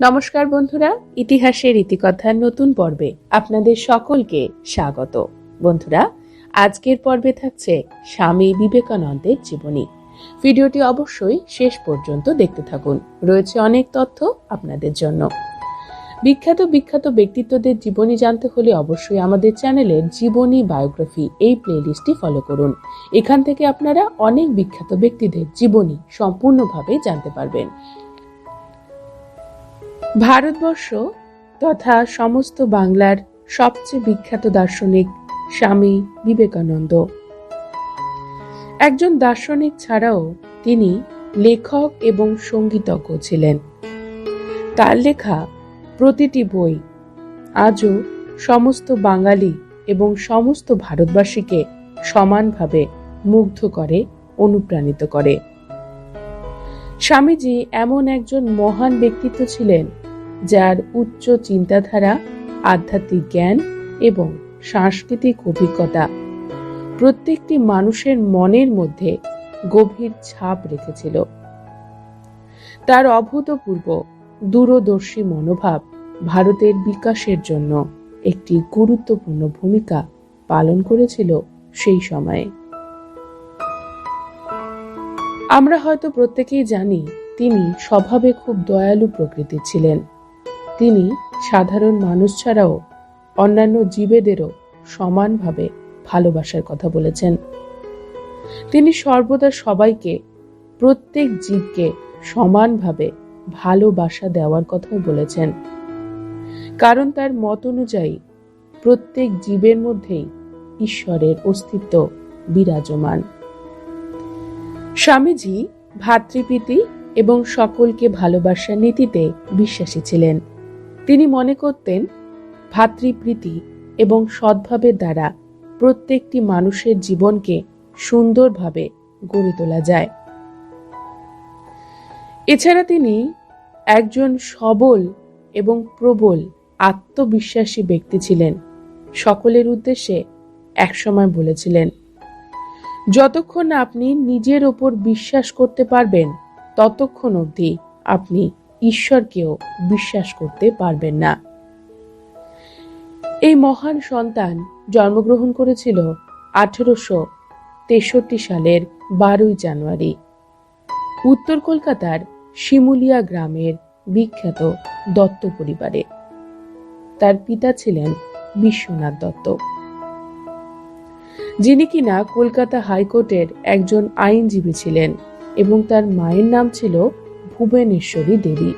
নমস্কার বন্ধুরা, ইতিহাসের ইতিকথার নতুন পর্বে আপনাদের সকলকে স্বাগত। বন্ধুরা, আজকের পর্বে থাকছে স্বামী বিবেকানন্দের জীবনী। ভিডিওটি অবশ্যই শেষ পর্যন্ত দেখতে থাকুন। রয়েছে অনেক তথ্য আপনাদের জন্য। বিখ্যাত বিখ্যাত ব্যক্তিত্বদের জীবনী জানতে হলে অবশ্যই আমাদের চ্যানেলের জীবনী বায়োগ্রাফি এই প্লেলিস্টটি ফলো করুন। এখান থেকে আপনারা অনেক বিখ্যাত ব্যক্তিদের জীবনী সম্পূর্ণভাবে জানতে পারবেন। ভারতবর্ষ তথা সমস্ত বাংলার সবচেয়ে বিখ্যাত দার্শনিক স্বামী বিবেকানন্দ। একজন দার্শনিক ছাড়াও তিনি লেখক এবং সঙ্গীতজ্ঞ ছিলেন। তার লেখা প্রতিটি বই আজও সমস্ত বাঙালি এবং সমস্ত ভারতবাসীকে সমানভাবে মুগ্ধ করে, অনুপ্রাণিত করে। স্বামীজি এমন একজন মহান ব্যক্তিত্ব ছিলেন যার উচ্চ চিন্তাধারা, আধ্যাত্মিক জ্ঞান এবং সাংস্কৃতিক অভিজ্ঞতা প্রত্যেকটি মানুষের মনের মধ্যে গভীর ছাপ রেখেছিল। তার অভূতপূর্ব দূরদর্শী মনোভাব ভারতের বিকাশের জন্য একটি গুরুত্বপূর্ণ ভূমিকা পালন করেছিল সেই সময়ে। আমরা হয়তো প্রত্যেকেই জানি, তিনি স্বভাবে খুব দয়ালু প্রকৃতির ছিলেন। তিনি সাধারণ মানুষ ছাড়াও অন্যান্য জীবেদেরও সমানভাবে ভালোবাসার কথা বলেছেন। তিনি সর্বদা সবাইকে, প্রত্যেক জীবকে সমানভাবে ভালোবাসা দেওয়ার কথাও বলেছেন। কারণ তার মত অনুযায়ী প্রত্যেক জীবের মধ্যেই ঈশ্বরের অস্তিত্ব বিরাজমান। স্বামীজি, ভাতৃপ্রীতি এবং সকলকে ভালোবাসার নীতিতে বিশ্বাসী ছিলেন। তিনি মনে করতেন, ভাতৃপ্রীতি এবং সদ্ভাবের দ্বারা প্রত্যেকটি মানুষের জীবনকে সুন্দরভাবে গড়ে তোলা যায়। এছাড়া তিনি একজন সবল এবং প্রবল আত্মবিশ্বাসী ব্যক্তি ছিলেন। সকলের উদ্দেশ্যে একসময় বলেছিলেন, যতক্ষণ আপনি নিজের ওপর বিশ্বাস করতে পারবেন, ততক্ষণ অবধি আপনি ঈশ্বরকেও বিশ্বাস করতে পারবেন না। এই মহান সন্তান জন্মগ্রহণ করেছিল আঠেরোশো তেষট্টি সালের বারোই জানুয়ারি। উত্তর কলকাতার শিমুলিয়া গ্রামের বিখ্যাত দত্ত পরিবারে। তার পিতা ছিলেন বিশ্বনাথ দত্ত। যিনি কিনা কলকাতা হাইকোর্টের একজন আইনজীবী ছিলেন এবং তার মায়ের নাম ছিল ভুবনেশ্বরী দেবী।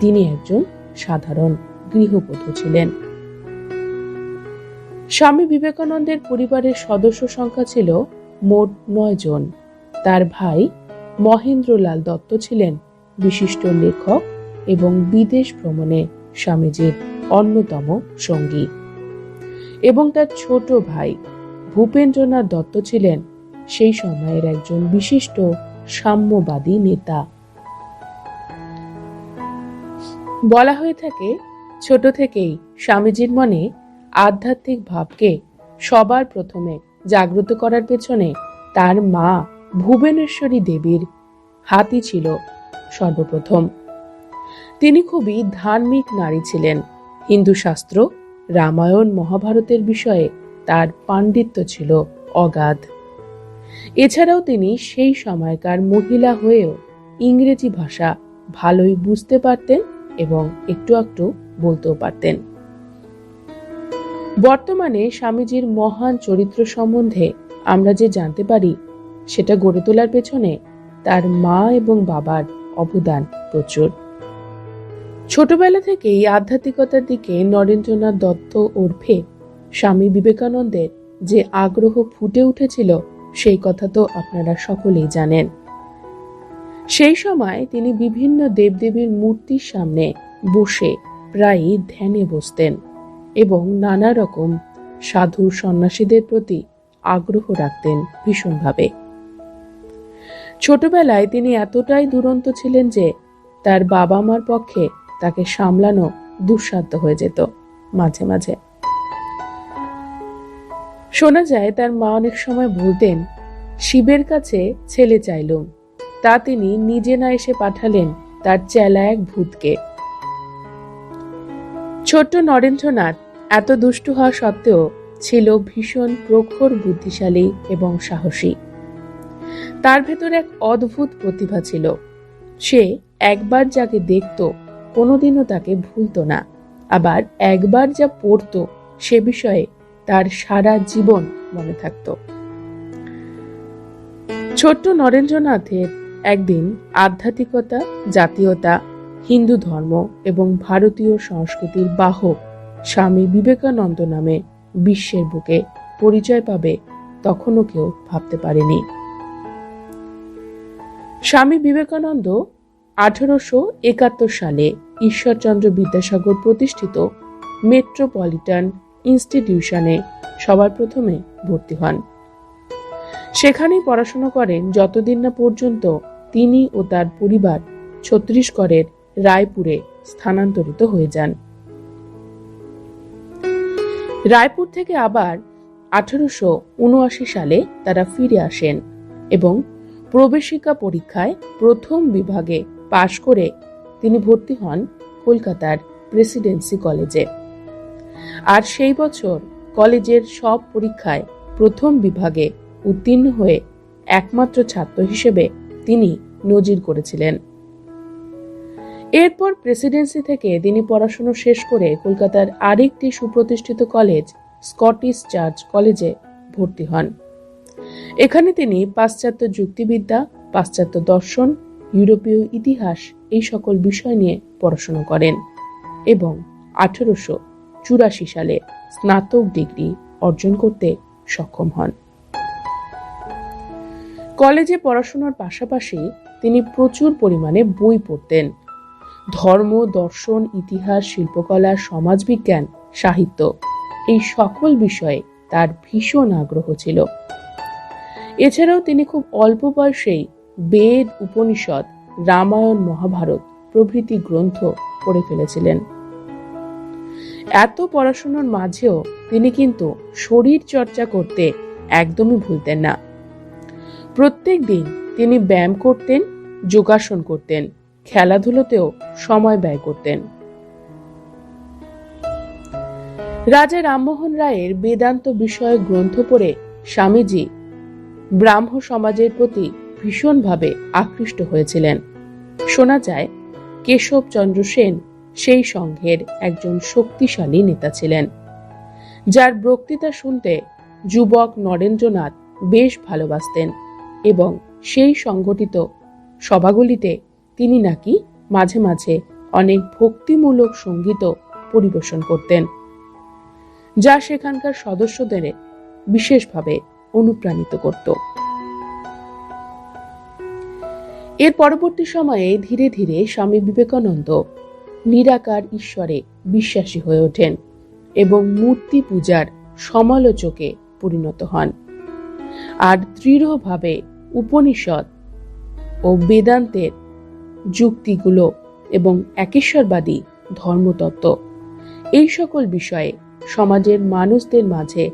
তিনি একজন সাধারণ গৃহবধূ ছিলেন। স্বামী বিবেকানন্দের পরিবারের সদস্য সংখ্যা ছিল মোট নয় জন। তার ভাই মহেন্দ্রলাল দত্ত ছিলেন বিশিষ্ট লেখক এবং বিদেশ ভ্রমণে স্বামীজির অন্যতম সঙ্গী। এবং তার ছোট ভাই ভূপেন্দ্রনাথ দত্ত ছিলেন সেই সময়ের একজন বিশিষ্ট সাম্যবাদী নেতা। বলা হয়ে থাকে, ছোট থেকেই স্বামীজির মনে আধ্যাত্মিক ভাবকে সবার প্রথমে জাগ্রত করার পেছনে তার মা ভুবনেশ্বরী দেবীর হাতি ছিল সর্বপ্রথম। তিনি খুবই ধার্মিক নারী ছিলেন। হিন্দু শাস্ত্র, রামায়ণ, মহাভারতের বিষয়ে তার পাণ্ডিত্য ছিল অগাধ। এছাড়াও তিনি সেই সময়কার মহিলা হয়েও ইংরেজি ভাষা ভালোই বুঝতে পারতেন এবং একটু একটু বলতেও পারতেন। বর্তমানে স্বামীজির মহান চরিত্র সম্বন্ধে আমরা যে জানতে পারি, সেটা গড়ে তোলার পেছনে তার মা এবং বাবার অবদান প্রচুর। ছোটবেলা থেকেই আধ্যাত্মিকতার দিকে নরেন্দ্রনাথ দত্ত ওরফে স্বামী বিবেকানন্দের যে আগ্রহ ফুটে উঠেছিল, সেই কথা তো আপনারা সকলেই জানেন। সেই সময় তিনি বিভিন্ন দেবদেবীর মূর্তির সামনে বসে প্রায়ই ধ্যানে বসতেন এবং নানা রকম সাধু সন্ন্যাসীদের প্রতি আগ্রহ রাখতেন ভীষণভাবে। ছোটবেলায় তিনি এতটাই দুরন্ত ছিলেন যে তার বাবা মার পক্ষে তাকে সামলানো দুঃসাধ্য হয়ে যেত মাঝে মাঝে। শোনা যায় তার মা অনেক সময় বলতেন, শিবের কাছে ছেলে চাইলুম। তা তিনি নিজে না এসে পাঠালেন তার চেলা এক ভূতকে। ছোট্ট নরেন্দ্রনাথ এত দুষ্টু হওয়া সত্ত্বেও ছিল ভীষণ প্রখর বুদ্ধিশালী এবং সাহসী। তার ভেতর এক অদ্ভুত প্রতিভা ছিল। সে একবার যাকে দেখত, কোনোদিনও তাকে ভুলত না। আবার একবার যা পড়ত, সে বিষয়ে তার সারা জীবন মনে থাকত। ছোট্ট নরেন্দ্রনাথের একদিন আধ্যাত্মিকতা, জাতীয়তা, হিন্দু ধর্ম এবং ভারতীয় সংস্কৃতির বাহক স্বামী বিবেকানন্দ নামে বিশ্বের বুকে পরিচয় পাবে তখনও কেউ ভাবতে পারেনি। স্বামী বিবেকানন্দ আঠারোশো একাত্তর সালে ঈশ্বরচন্দ্র বিদ্যাসাগর প্রতিষ্ঠিত মেট্রোপলিটন ইনস্টিটিউশনে সবার প্রথমে ভর্তি হন। সেখানেই পড়াশোনা করেন যতদিন না পর্যন্ত তিনি ও তার পরিবার ছত্তিশগড়ের রায়পুরে স্থানান্তরিত হয়ে যান। রায়পুর থেকে আবার আঠারোশো উনআশি সালে তারা ফিরে আসেন এবং প্রবেশিকা পরীক্ষায় প্রথম বিভাগে পাশ করে তিনি ভর্তি হন কলকাতার প্রেসিডেন্সি কলেজে। আর সেই বছর কলেজের সব পরীক্ষায় প্রথম বিভাগে উত্তীর্ণ হয়ে একমাত্র ছাত্র হিসেবে তিনি নজির করেছিলেন। এরপর প্রেসিডেন্সি থেকে তিনি পড়াশোনা শেষ করে কলকাতার আরেকটি সুপ্রতিষ্ঠিত কলেজ, স্কটিশ চার্চ কলেজে ভর্তি হন। এখানে তিনি পাশ্চাত্য যুক্তিবিদ্যা, পাশ্চাত্য দর্শন, ইউরোপীয় ইতিহাস এই সকল বিষয় নিয়ে পড়াশোনা করেন এবং আঠারোশো চুরাশি সালে স্নাতক ডিগ্রি অর্জন করতে সক্ষম হন। কলেজে পড়াশোনার পাশাপাশি তিনি প্রচুর পরিমাণে বই পড়তেন। ধর্ম, দর্শন, ইতিহাস, শিল্পকলা, সমাজবিজ্ঞান, সাহিত্য, এই সকল বিষয়ে তার ভীষণ আগ্রহ ছিল। এছাড়াও তিনি খুব অল্প বয়সেই বেদ, উপনিষদ, রামায়ণ, মহাভারত প্রভৃতি গ্রন্থ পড়ে ফেলেছিলেন। এত পড়াশোনার মাঝেও তিনি কিন্তু শরীর চর্চা করতে একদমই ভুলতেন না। প্রত্যেক দিন তিনি ব্যায়াম করতেন, যোগাসন করতেন, খেলাধুলোতেও সময় ব্যয় করতেন। রাজা রামমোহন রায়ের বেদান্ত বিষয়ক গ্রন্থ পড়ে স্বামীজি ব্রাহ্ম সমাজের প্রতি ভীষণভাবে আকৃষ্ট হয়েছিলেন। শোনা যায় কেশবচন্দ্র সেন সেই সংঘের একজন শক্তিশালী নেতা ছিলেন, যার বক্তৃতা শুনতে যুবক নরেন্দ্রনাথ বেশ ভালোবাসতেন। এবং সেই সংগঠিত সভাগুলিতে তিনি নাকি মাঝে মাঝে অনেক ভক্তিমূলক সংগীত পরিবেশন করতেন, যা সেখানকার সদস্যদের বিশেষভাবে অনুপ্রাণিত করত। এর পরবর্তী সময়ে ধীরে ধীরে স্বামী বিবেকানন্দ নিরাকার ঈশ্বরে বিশ্বাসী হয়ে ওঠেন এবং মূর্তি পূজার সমালোচকে পরিণত হন। আর দৃঢ়ভাবে উপনিষদ ও বেদান্তের যুক্তিগুলো এবং একেশ্বরবাদী ধর্মতত্ত্ব। এই সকল বিষয়ে সমাজের মানুষদের মাঝে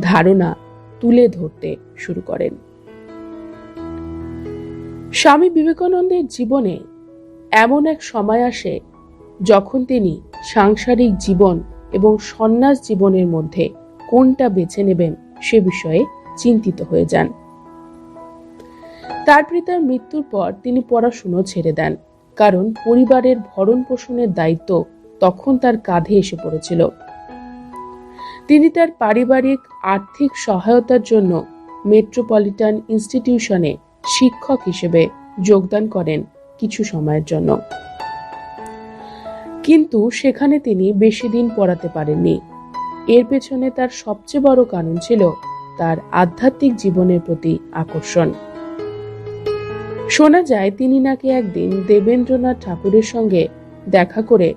ধারণা তুলে ধরতে শুরু করেন। স্বামী বিবেকানন্দের জীবনে এমন এক সময় আসে যখন তিনি সাংসারিক জীবন এবং সন্ন্যাস জীবনের মধ্যে কোনটা বেছে নেবেন সে বিষয়ে চিন্তিত হয়ে যান। তার পিতার মৃত্যুর পর তিনি পড়াশুনো ছেড়ে দেন, কারণ পরিবারের ভরণ পোষণের দায়িত্ব তখন তার কাঁধে এসে পড়েছিল। তিনি তার পারিবারিক আর্থিক সহায়তার জন্য মেট্রোপলিটন ইনস্টিটিউশনে শিক্ষক হিসেবে যোগদান করেন কিছু সময়ের জন্য। কিন্তু সেখানে তিনি বেশি দিন পড়াতে পারেননি। এর পেছনে তার সবচেয়ে বড় কারণ ছিল তার আধ্যাত্মিক জীবনের প্রতি আকর্ষণ। শোনা যায়, তিনি নাকি একদিন দেবেন্দ্রনাথ ঠাকুরের সঙ্গে দেখা করে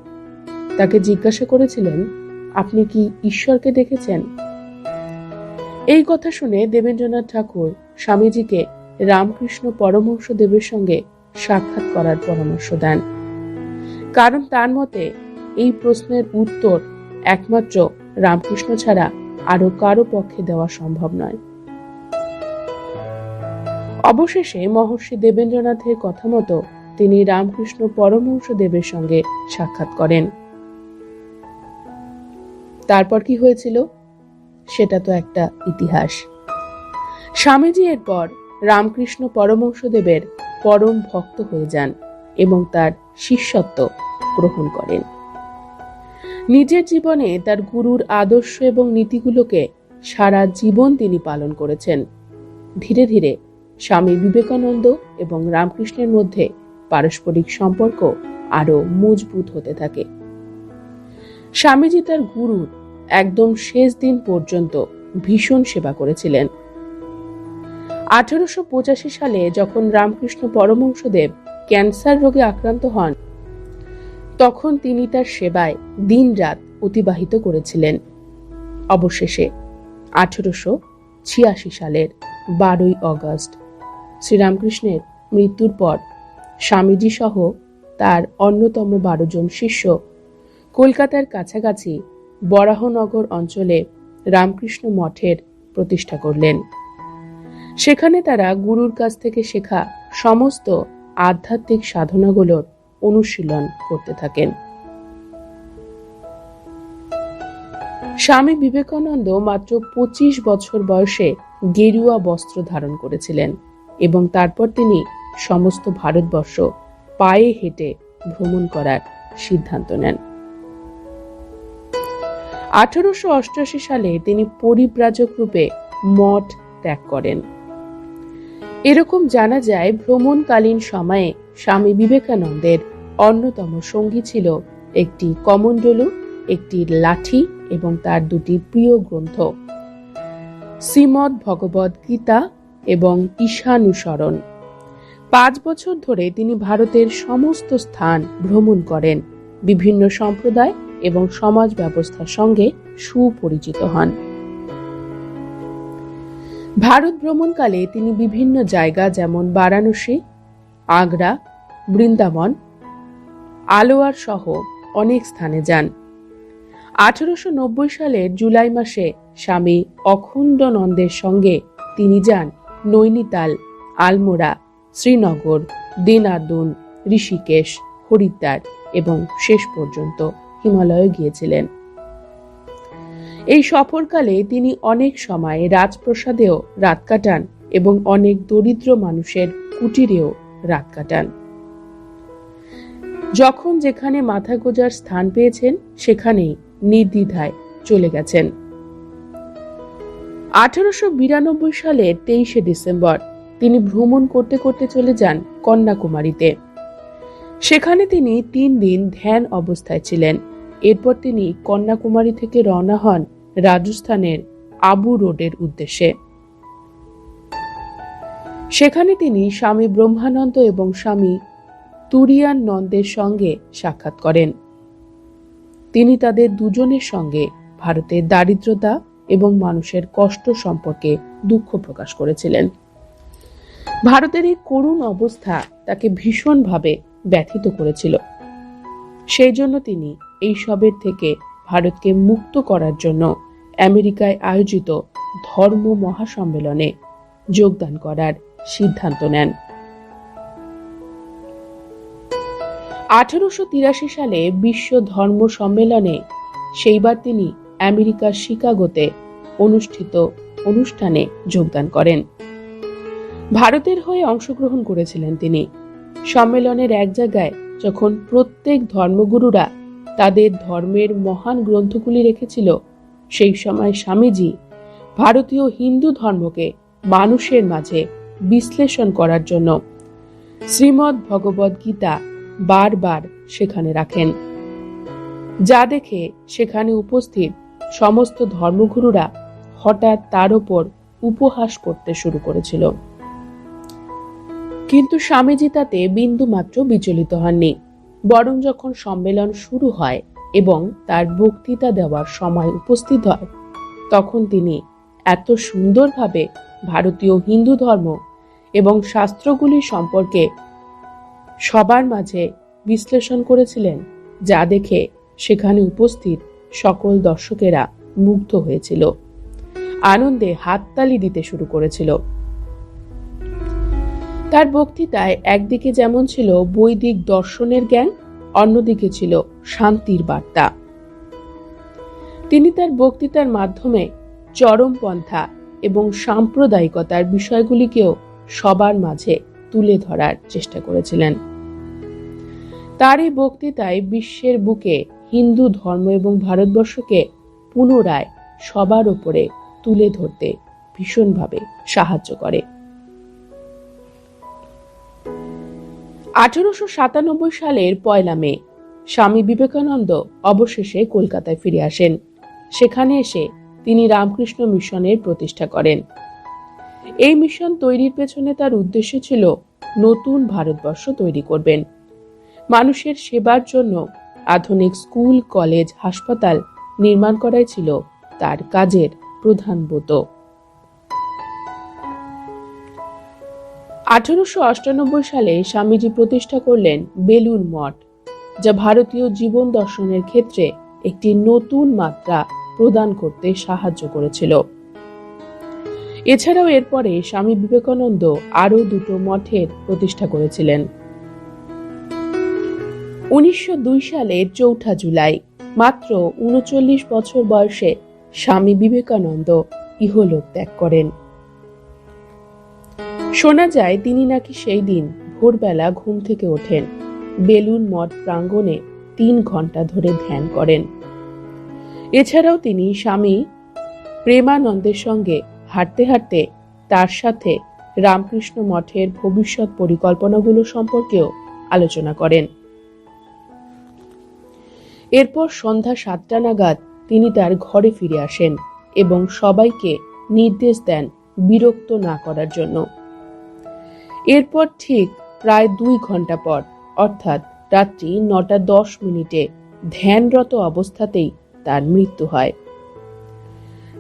তাকে জিজ্ঞাসা করেছিলেন, আপনি কি ঈশ্বরকে দেখেছেন? এই কথা শুনে দেবেন্দ্রনাথ ঠাকুর স্বামীজিকে রামকৃষ্ণ পরমহংস দেবের সঙ্গে সাক্ষাৎ করার পরামর্শ দেন। কারণ তার মতে এই প্রশ্নের উত্তর একমাত্র রামকৃষ্ণ ছাড়া আরও কারও পক্ষে দেওয়া সম্ভব নয়। অবশেষে মহর্ষি দেবেন্দ্রনাথের কথা মতো তিনি রামকৃষ্ণ পরমহংস দেবের সঙ্গে সাক্ষাৎ করেন। তারপর কি হয়েছিল? সেটা তো একটা ইতিহাস। স্বামীজি এরপর রামকৃষ্ণ পরমংশদেবের পরম ভক্ত হয়ে যান এবং তার শিষ্যত্ব গ্রহণ করেন। নিজের জীবনে তার গুরুর আদর্শ এবং নীতিগুলোকে সারা জীবন তিনি পালন করেছেন। ধীরে ধীরে স্বামী বিবেকানন্দ এবং রামকৃষ্ণের মধ্যে পারস্পরিক সম্পর্ক আরও মজবুত হতে থাকে। স্বামীজি তার গুরুর একদম শেষ দিন পর্যন্ত ভীষণ সেবা করেছিলেন। আঠারোশো পঁচাশি সালে যখন রামকৃষ্ণ পরমংশদেব ক্যান্সার রোগে আক্রান্ত হন তখন তিনি তার সেবায় দিন রাত অতিবাহিত করেছিলেন। অবশেষে আঠারোশো ছিয়াশি সালের বারোই অগস্ট শ্রীরামকৃষ্ণের মৃত্যুর পর স্বামীজি সহ তার অন্যতম বারো জন শিষ্য কলকাতার কাছাকাছি বরাহনগর অঞ্চলে রামকৃষ্ণ মঠের প্রতিষ্ঠা করলেন। সেখানে তারা গুরুর কাছ থেকে শেখা সমস্ত আধ্যাত্মিক সাধনাগুলোর অনুশীলন করতে থাকেন। স্বামী বিবেকানন্দ মাত্র পঁচিশ বছর বয়সে গেরুয়া বস্ত্র ধারণ করেছিলেন এবং তারপর তিনি সমস্ত ভারতবর্ষ পায়ে হেঁটে ভ্রমণ করার সিদ্ধান্ত নেন। আঠারোশো অষ্টআশি সালে তিনি পরিব্রাজক রূপে মঠ ত্যাগ করেন। এরকম জানা যায়, ভ্রমণকালীন সময়ে স্বামী বিবেকানন্দের অন্যতম সঙ্গী ছিল একটি কমণ্ডলু, একটি লাঠি এবং তার দুটি প্রিয় গ্রন্থ। শ্রীমদ ভগবদ গীতা এবং ঈশানুসরণ। পাঁচ বছর ধরে তিনি ভারতের সমস্ত স্থান ভ্রমণ করেন, বিভিন্ন সম্প্রদায় এবং সমাজ ব্যবস্থার সঙ্গে সুপরিচিত হন। ভারত ভ্রমণকালে তিনি বিভিন্ন জায়গা যেমন বারাণসী, আগ্রা, বৃন্দাবন আলোয়ার সহ অনেক স্থানে যান। আঠারোশো নব্বই সালের জুলাই মাসে স্বামী অখণ্ডনন্দের সঙ্গে তিনি যান নৈনিতাল, আলমোড়া, শ্রীনগর, দিনাদুন, ঋষিকেশ, হরিদ্বার এবং শেষ পর্যন্ত হিমালয়ে গিয়েছিলেন। এই সফরকালে তিনি অনেক সময় রাজপ্রসাদেও রাত কাটান এবং অনেক দরিদ্র মানুষের কুটিরেও রাত কাটান। যখন যেখানে মাথা গোজার স্থান পেয়েছেন, সেখানেই নির্দ্বিধায় চলে গেছেন। আঠারোশো বিরানব্বই সালের তেইশে ডিসেম্বর, তিনি ভ্রমণ করতে করতে চলে যান কন্যাকুমারীতে। সেখানে তিনি তিন দিন ধ্যান অবস্থায় ছিলেন। এরপর তিনি কন্যাকুমারী থেকে রওনা হন রাজস্থানের আবু রোডের উদ্দেশ্যে। সেখানে তিনি স্বামী ব্রহ্মানন্দ এবং স্বামী তুরিয়ান নন্দের সঙ্গে সাক্ষাৎ করেন। তিনি তাদের দুজনের সঙ্গে ভারতের দারিদ্রতা এবং মানুষের কষ্ট সম্পর্কে দুঃখ প্রকাশ করেছিলেন। ভারতের এই করুণ অবস্থা তাকে ভীষণভাবে ব্যথিত করেছিল। সেই জন্য তিনি এই সবের থেকে ভারতকে মুক্ত করার জন্য আমেরিকায় আয়োজিত ধর্ম মহাসম্মেলনে যোগদান করার সিদ্ধান্ত নেন। আঠারোশো তিরাশি সালে বিশ্ব ধর্ম সম্মেলনে সেইবার তিনি আমেরিকার শিকাগোতে অনুষ্ঠিত অনুষ্ঠানে যোগদান করেন। ভারতের হয়ে অংশগ্রহণ করেছিলেন তিনি। সম্মেলনের এক জায়গায় যখন প্রত্যেক ধর্মগুরুরা তাদের ধর্মের মহান গ্রন্থগুলি রেখেছিল, সেই সময় স্বামীজি ভারতীয় হিন্দু ধর্মকে মানুষের মাঝে বিশ্লেষণ করার জন্য শ্রীমদ্ ভগবদ গীতা বারবার সেখানে রাখেন। যা দেখে সেখানে উপস্থিত সমস্ত ধর্মগুরুরা হঠাৎ তার ওপর উপহাস করতে শুরু করেছিল। কিন্তু স্বামীজি তাতে বিন্দু মাত্র বিচলিত হননি। বরং যখন সম্মেলন শুরু হয় এবং তার বক্তৃতা দেওয়ার সময় উপস্থিত হয়, তখন তিনি এত সুন্দরভাবে ভারতীয় হিন্দু ধর্ম এবং শাস্ত্রগুলি সম্পর্কে সবার মাঝে বিশ্লেষণ করেছিলেন, যা দেখে সেখানে উপস্থিত সকল দর্শকেরা মুগ্ধ হয়েছিল। আনন্দে হাততালি দিতে শুরু করেছিল। তার বক্তৃতায় একদিকে যেমন ছিল বৈদিক দর্শনের জ্ঞান, অন্যদিকে ছিল শান্তির বার্তা। তিনি তার বক্তৃতার মাধ্যমে চরমপন্থা এবং সাম্প্রদায়িকতার বিষয়গুলিকেও সবার মাঝে তুলে ধরার চেষ্টা করেছিলেন। তার এই বক্তৃতায় বিশ্বের বুকে হিন্দু ধর্ম এবং ভারতবর্ষকে পুনরায় সবার উপরে তুলে ধরতে ভীষণভাবে সাহায্য করে। আঠারোশো সাতানব্বই সালের পয়লা মে, স্বামী বিবেকানন্দ অবশেষে কলকাতায় ফিরে আসেন। সেখানে এসে তিনি রামকৃষ্ণ মিশনের প্রতিষ্ঠা করেন। এই মিশন তৈরির পেছনে তার উদ্দেশ্য ছিল নতুন ভারতবর্ষ তৈরি করবেন। মানুষের সেবার জন্য আধুনিক স্কুল, কলেজ, হাসপাতাল নির্মাণ করাই ছিল তার কাজের প্রধান ব্রত। আঠারোশো অষ্টানব্বই সালে স্বামীজি প্রতিষ্ঠা করলেন বেলুন মঠ, যা ভারতীয় জীবন দর্শনের ক্ষেত্রে একটি নতুন মাত্রা প্রদান করতে সাহায্য করেছিল। এছাড়াও এরপরে স্বামী বিবেকানন্দ আরও দুটো মঠের প্রতিষ্ঠা করেছিলেন। উনিশশো সালের চৌঠা জুলাই, মাত্র উনচল্লিশ বছর বয়সে স্বামী বিবেকানন্দ ইহলোক ত্যাগ করেন। শোনা যায় তিনি নাকি সেই দিন ভোরবেলা ঘুম থেকে ওঠেন, বেলুন মঠ প্রাঙ্গণে তিন ঘণ্টা ধরে ধ্যান করেন। এছাড়াও তিনি স্বামী প্রেমানন্দের সঙ্গে হাঁটতে হাঁটতে তার সাথে রামকৃষ্ণ মঠের ভবিষ্যৎ পরিকল্পনাগুলো সম্পর্কেও আলোচনা করেন। এরপর সন্ধ্যা সাতটা নাগাদ তিনি তার ঘরে ফিরে আসেন এবং সবাইকে নির্দেশ দেন বিরক্ত না করার জন্য। এরপর ঠিক প্রায় দুই ঘণ্টা পর, অর্থাৎ রাত্রি নটা দশ মিনিটে ধ্যানরত অবস্থাতেই তার মৃত্যু হয়।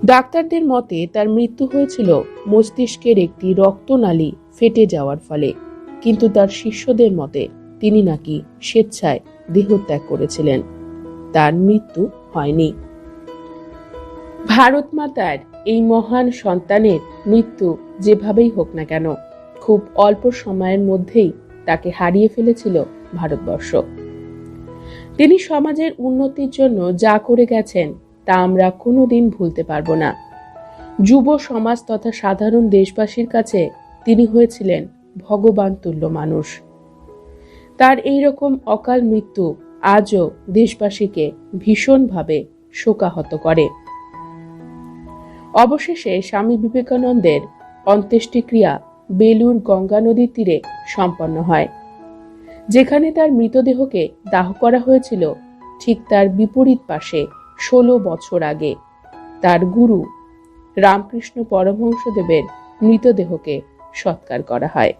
ডাক্তারদের মতে, তার মৃত্যু হয়েছিল মস্তিষ্কের একটি রক্তনালী ফেটে যাওয়ার ফলে। কিন্তু তার শিষ্যদের মতে, তিনি নাকি স্বেচ্ছায় দেহত্যাগ করেছিলেন। তার মৃত্যু হয়নি। ভারত মাতার এই মহান সন্তানের মৃত্যু যেভাবেই হোক না কেন, খুব অল্প সময়ের মধ্যেই তাকে হারিয়ে ফেলেছিল ভারতবর্ষ। তিনি সমাজের উন্নতির জন্য যা করে গেছেন তা আমরা কোনোদিন ভুলতে পারব না। যুব সমাজ তথা সাধারণ দেশবাসীর কাছে তিনি হয়েছিলেন ভগবান তুল্য মানুষ। তার এই রকম অকাল মৃত্যু আজও দেশবাসীকে ভীষণভাবে শোকাহত করে। অবশেষে স্বামী বিবেকানন্দের অন্ত্যেষ্টিক্রিয়া বেলুর গঙ্গা নদীর তীরে সম্পন্ন হয়। যেখানে তার মৃতদেহকে দাহ করা হয়েছিল, ঠিক তার বিপরীত পাশে। ষোলো বছর আগে। তার গুরু রামকৃষ্ণ পরমহংসদেবের মৃতদেহকে সৎকার করা হয়।